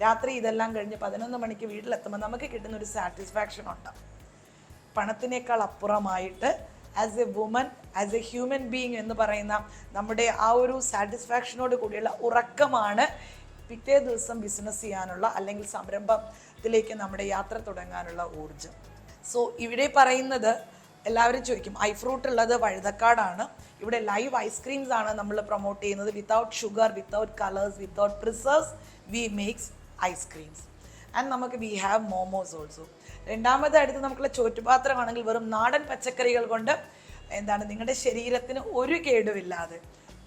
രാത്രി ഇതെല്ലാം കഴിഞ്ഞ് പതിനൊന്ന് മണിക്ക് വീട്ടിലെത്തുമ്പോൾ നമുക്ക് കിട്ടുന്ന ഒരു സാറ്റിസ്ഫാക്ഷൻ ഉണ്ട്. പണത്തിനേക്കാൾ അപ്പുറമായിട്ട് as a woman as a human being എന്ന് പറയുന്ന നമ്മുടെ ആ ഒരു സാറ്റിസ്ഫാക്ഷനോട് കൂടിയുള്ള ഉറക്കമാണ് പിറ്റേ ദിവസം ബിസിനസ് ചെയ്യാനുള്ള അല്ലെങ്കിൽ സംരംഭത്തിലേക്ക് നമ്മുടെ യാത്ര തുടങ്ങാനുള്ള ഊർജം സോ ഇവിടെ പറയുന്നത് എല്ലാവരും ചോദിക്കും ഐ ഫ്രൂട്ട് ഉള്ളത് വഴുതക്കാടാണ്. ഇവിടെ ലൈവ് ഐസ്ക്രീംസ് ആണ് നമ്മൾ പ്രൊമോട്ട് ചെയ്യുന്നത്. Without sugar without colours without preservatives we makes ice creams and നമുക്ക് വി ഹാവ് മോമോസ് ഓൾസോ രണ്ടാമതായിട്ട് നമുക്കുള്ള ചോറ്റുപാത്രമാണെങ്കിൽ വെറും നാടൻ പച്ചക്കറികൾ കൊണ്ട് എന്താണ് നിങ്ങളുടെ ശരീരത്തിന് ഒരു കേടുമില്ലാതെ.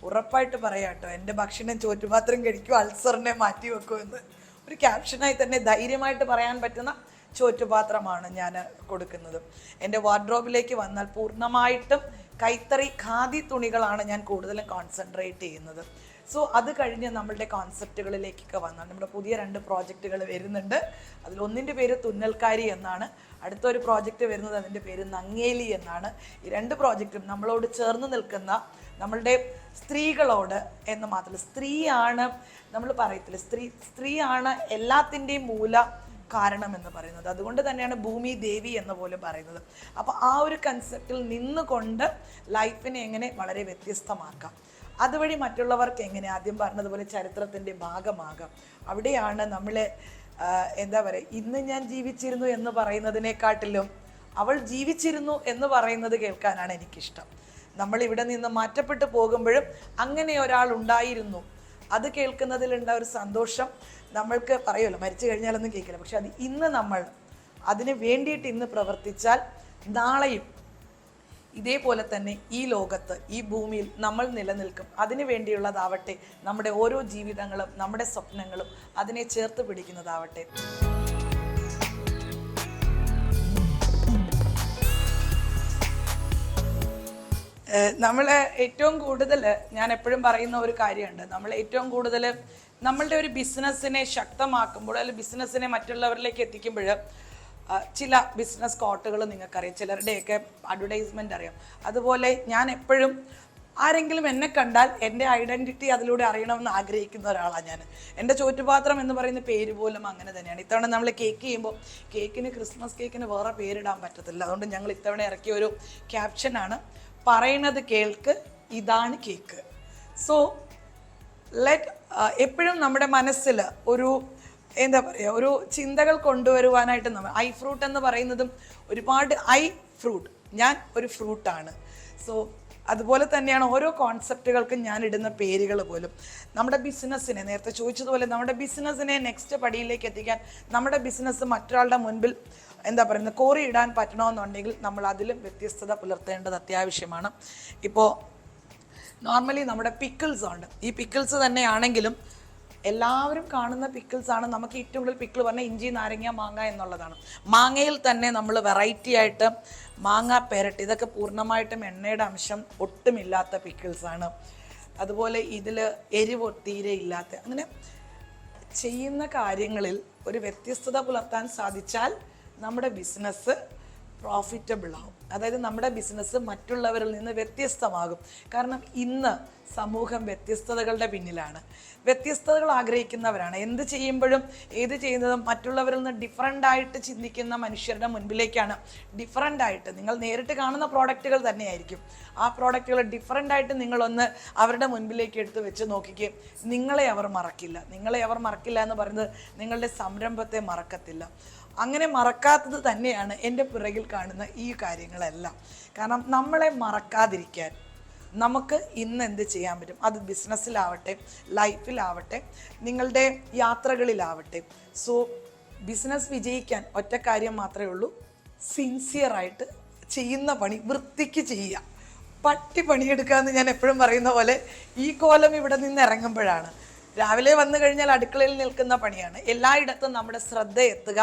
ഉറപ്പായിട്ട് പറയാം കേട്ടോ എന്റെ ഭക്ഷണം ചോറ്റുപാത്രം കഴിക്കും അൾസറിനെ മാറ്റി വെക്കുമെന്ന് ഒരു ക്യാപ്ഷനായി തന്നെ ധൈര്യമായിട്ട് പറയാൻ പറ്റുന്ന ചോറ്റുപാത്രമാണ് ഞാൻ കൊടുക്കുന്നത്. എന്റെ വാർഡ്രോബിലേക്ക് വന്നാൽ പൂർണമായിട്ടും കൈത്തറി ഖാദി തുണികളാണ് ഞാൻ കൂടുതലും കോൺസെൻട്രേറ്റ് ചെയ്യുന്നത്. സോ അത് കഴിഞ്ഞ് നമ്മളുടെ കോൺസെപ്റ്റുകളിലേക്കൊക്കെ വന്നാണ്. നമ്മുടെ പുതിയ രണ്ട് പ്രോജക്റ്റുകൾ വരുന്നുണ്ട്. അതിലൊന്നിന്റെ പേര് തുന്നൽക്കാരി എന്നാണ്. അടുത്തൊരു പ്രോജക്റ്റ് വരുന്നത് അതിന്റെ പേര് നങ്ങേലി എന്നാണ്. ഈ രണ്ട് പ്രോജക്റ്റും നമ്മളോട് ചേർന്ന് നിൽക്കുന്ന നമ്മളുടെ സ്ത്രീകളോട് എന്ന് മാത്രമല്ല സ്ത്രീയാണ് നമ്മൾ പറയത്തില്ല സ്ത്രീ സ്ത്രീയാണ് എല്ലാത്തിന്റെയും മൂല കാരണം എന്ന് പറയുന്നത്. അതുകൊണ്ട് തന്നെയാണ് ഭൂമി ദേവി എന്ന് പോലും പറയുന്നത്. അപ്പോൾ ആ ഒരു കൺസെപ്റ്റിൽ നിന്നുകൊണ്ട് ലൈഫിനെ എങ്ങനെ വളരെ വ്യത്യസ്തമാക്കാം. അതുവഴി മറ്റുള്ളവർക്ക് എങ്ങനെ? ആദ്യം പറഞ്ഞതുപോലെ ചരിത്രത്തിന്റെ ഭാഗമാകാം. അവിടെയാണ് നമ്മൾ എന്താ പറയുക ഇന്ന് ഞാൻ ജീവിച്ചിരുന്നു എന്ന് പറയുന്നതിനെക്കാട്ടിലും അവൾ ജീവിച്ചിരുന്നു എന്ന് പറയുന്നത് കേൾക്കാനാണ് എനിക്കിഷ്ടം. നമ്മൾ ഇവിടെ നിന്ന് മാറ്റപ്പെട്ടു പോകുമ്പോഴും അങ്ങനെ ഒരാൾ ഉണ്ടായിരുന്നു. അത് കേൾക്കുന്നതിലുണ്ട ഒരു സന്തോഷം. നമ്മൾക്ക് പറയുമല്ലോ മരിച്ചു കഴിഞ്ഞാലൊന്നും കേൾക്കില്ല. പക്ഷെ അത് ഇന്ന് നമ്മൾ അതിന് വേണ്ടിയിട്ട് ഇന്ന് പ്രവർത്തിച്ചാൽ നാളെയും ഇതേപോലെ തന്നെ ഈ ലോകത്ത് ഈ ഭൂമിയിൽ നമ്മൾ നിലനിൽക്കും. അതിനു വേണ്ടിയുള്ളതാവട്ടെ നമ്മുടെ ഓരോ ജീവിതങ്ങളും നമ്മുടെ സ്വപ്നങ്ങളും അതിനെ ചേർത്ത് പിടിക്കുന്നതാവട്ടെ. നമ്മൾ ഏറ്റവും കൂടുതൽ ഞാൻ എപ്പോഴും പറയുന്ന ഒരു കാര്യമുണ്ട്. നമ്മൾ ഏറ്റവും കൂടുതൽ നമ്മളുടെ ഒരു ബിസിനസ്സിനെ ശക്തമാക്കുമ്പോൾ അല്ലെങ്കിൽ ബിസിനസ്സിനെ മറ്റുള്ളവരിലേക്ക് എത്തിക്കുമ്പോൾ ചില ബിസിനസ് കോട്ടുകൾ നിങ്ങൾക്കറിയാം ചിലരുടെയൊക്കെ അഡ്വർടൈസ്മെന്റ് അറിയാം. അതുപോലെ ഞാൻ എപ്പോഴും ആരെങ്കിലും എന്നെ കണ്ടാൽ എന്റെ ഐഡന്റിറ്റി അതിലൂടെ അറിയണമെന്ന് ആഗ്രഹിക്കുന്ന ഒരാളാണ് ഞാൻ. എന്റെ ചോറ്റുപാത്രം എന്ന് പറയുന്ന പേര് പോലും അങ്ങനെ തന്നെയാണ്. ഇത്തവണ നമ്മൾ കേക്ക് ചെയ്യുമ്പോൾ കേക്കിന് ക്രിസ്മസ് കേക്കിന് വേറെ പേരിടാൻ പറ്റത്തില്ല. അതുകൊണ്ട് ഞങ്ങൾ ഇത്തവണ ഇറക്കിയ ഒരു ക്യാപ്ഷനാണ് പറയണത് കേൾക്ക് ഇതാണ് കേക്ക് സോ ലെറ്റ് എപ്പോഴും നമ്മുടെ മനസ്സിൽ ഒരു എന്താ പറയുക ഒരു ചിന്തകൾ കൊണ്ടുവരുവാനായിട്ട് നമ്മൾ ഐ ഫ്രൂട്ട് എന്ന് പറയുന്നതും ഒരുപാട് ഐ ഫ്രൂട്ട് ഞാൻ ഒരു ഫ്രൂട്ടാണ്. സോ അതുപോലെ തന്നെയാണ് ഓരോ കോൺസെപ്റ്റുകൾക്കും ഞാൻ ഇടുന്ന പേരുകൾ പോലും. നമ്മുടെ ബിസിനസ്സിനെ നേരത്തെ ചോദിച്ചതുപോലെ നമ്മുടെ ബിസിനസ്സിനെ നെക്സ്റ്റ് പടിയിലേക്ക് എത്തിക്കാൻ നമ്മുടെ ബിസിനസ് മറ്റൊരാളുടെ മുൻപിൽ എന്താ പറയുന്നത് കോറി ഇടാൻ പറ്റണമെന്നുണ്ടെങ്കിൽ നമ്മൾ അതിലും വ്യത്യസ്തത പുലർത്തേണ്ടത് അത്യാവശ്യമാണ്. ഇപ്പോൾ നോർമലി നമ്മുടെ പിക്കിൾസ് ഉണ്ട്. ഈ പിക്കിൾസ് തന്നെയാണെങ്കിലും എല്ലാവരും കാണുന്ന പിക്കിൾസ് ആണ് നമുക്ക് ഏറ്റവും കൂടുതൽ പിക്കിൾ പറഞ്ഞാൽ ഇഞ്ചി നാരങ്ങ മാങ്ങ എന്നുള്ളതാണ്. മാങ്ങയിൽ തന്നെ നമ്മൾ വെറൈറ്റി ആയിട്ട് മാങ്ങ പെരട്ട് ഇതൊക്കെ പൂർണമായിട്ടും എണ്ണയുടെ അംശം ഒട്ടുമില്ലാത്ത പിക്കിൾസാണ് അതുപോലെ ഇതിൽ എരിവ് തീരെ ഇല്ലാത്ത അങ്ങനെ ചെയ്യുന്ന കാര്യങ്ങളിൽ ഒരു വ്യത്യസ്തത പുലർത്താൻ സാധിച്ചാൽ നമ്മുടെ ബിസിനസ് പ്രോഫിറ്റബിൾ ആവും. അതായത് നമ്മുടെ ബിസിനസ് മറ്റുള്ളവരിൽ നിന്ന് വ്യത്യസ്തമാകും. കാരണം ഇന്ന് സമൂഹം വ്യത്യസ്തതകളുടെ പിന്നിലാണ്. വ്യത്യസ്തതകൾ ആഗ്രഹിക്കുന്നവരാണ്. എന്ത് ചെയ്യുമ്പോഴും ഏത് ചെയ്യുന്നതും മറ്റുള്ളവരിൽ നിന്ന് ഡിഫറന്റ് ആയിട്ട് ചിന്തിക്കുന്ന മനുഷ്യരുടെ മുൻപിലേക്കാണ് ഡിഫറന്റ് ആയിട്ട്. നിങ്ങൾ നേരിട്ട് കാണുന്ന പ്രോഡക്റ്റുകൾ തന്നെയായിരിക്കും. ആ പ്രോഡക്റ്റുകൾ ഡിഫറന്റ് ആയിട്ട് നിങ്ങളൊന്ന് അവരുടെ മുൻപിലേക്ക് എടുത്ത് വെച്ച് നോക്കിക്കുകയും നിങ്ങളെ അവർ മറക്കില്ല. നിങ്ങളെ അവർ മറക്കില്ല എന്ന് പറയുന്നത് നിങ്ങളുടെ സംരംഭത്തെ മറക്കത്തില്ല. അങ്ങനെ മറക്കാത്തത് തന്നെയാണ് എന്റെ പിറകിൽ കാണുന്ന ഈ കാര്യങ്ങളെല്ലാം. കാരണം നമ്മളെ മറക്കാതിരിക്കാൻ നമുക്ക് ഇന്ന് എന്ത് ചെയ്യാൻ പറ്റും? അത് ബിസിനസ്സിലാവട്ടെ ലൈഫിലാവട്ടെ നിങ്ങളുടെ യാത്രകളിലാവട്ടെ. സോ ബിസിനസ് വിജയിക്കാൻ ഒറ്റ കാര്യം മാത്രമേ ഉള്ളൂ. സിൻസിയറായിട്ട് ചെയ്യുന്ന പണി വൃത്തിക്ക് ചെയ്യുക. പട്ടി പണിയെടുക്കുക എന്ന് ഞാൻ എപ്പോഴും പറയുന്ന പോലെ ഈ കോലം ഇവിടെ നിന്ന് ഇറങ്ങുമ്പോഴാണ്. രാവിലെ വന്നു കഴിഞ്ഞാൽ അടുക്കളയിൽ നിൽക്കുന്ന പണിയാണ്. എല്ലായിടത്തും നമ്മുടെ ശ്രദ്ധ എത്തുക.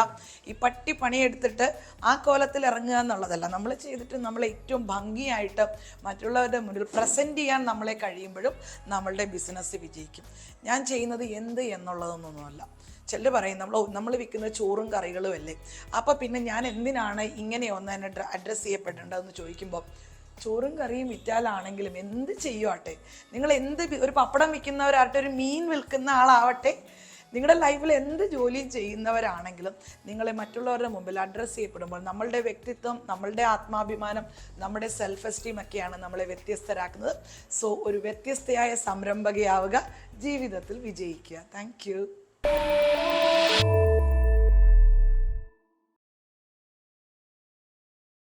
ഈ പട്ടി പണിയെടുത്തിട്ട് ആ കോലത്തിൽ ഇറങ്ങുക എന്നുള്ളതല്ല. നമ്മൾ ചെയ്തിട്ട് നമ്മൾ ഏറ്റവും ഭംഗിയായിട്ട് മറ്റുള്ളവരുടെ മുന്നിൽ പ്രസന്റ് ചെയ്യാൻ നമ്മളെ കഴിയുമ്പോഴും നമ്മളുടെ ബിസിനസ് വിജയിക്കും. ഞാൻ ചെയ്യുന്നത് എന്ത് എന്നുള്ളതൊന്നുമല്ല ചിലർ പറയും നമ്മൾ നമ്മൾ വിൽക്കുന്ന ചോറും കറികളും അല്ലേ? അപ്പോൾ പിന്നെ ഞാൻ എന്തിനാണ് ഇങ്ങനെ ഒന്ന് എന്നെ അഡ്രസ്സ് ചെയ്യപ്പെടേണ്ടതെന്ന് ചോദിക്കുമ്പോൾ ചോറും കറിയും വിറ്റാലാണെങ്കിലും എന്ത് ചെയ്യുവാട്ടെ? നിങ്ങൾ എന്ത് ഒരു പപ്പടം വിൽക്കുന്നവരാകട്ടെ ഒരു മീൻ വിൽക്കുന്ന ആളാവട്ടെ നിങ്ങളുടെ ലൈഫിൽ എന്ത് ജോലിയും ചെയ്യുന്നവരാണെങ്കിലും നിങ്ങളെ മറ്റുള്ളവരുടെ മുമ്പിൽ അഡ്രസ്സ് ചെയ്യപ്പെടുമ്പോൾ നമ്മളുടെ വ്യക്തിത്വം നമ്മളുടെ ആത്മാഭിമാനം നമ്മുടെ സെൽഫ് എസ്റ്റീം ഒക്കെയാണ് നമ്മളെ വ്യത്യസ്തരാക്കുന്നത്. സോ ഒരു വ്യത്യസ്തയായ സംരംഭകയാവുക ജീവിതത്തിൽ വിജയിക്കുക. താങ്ക്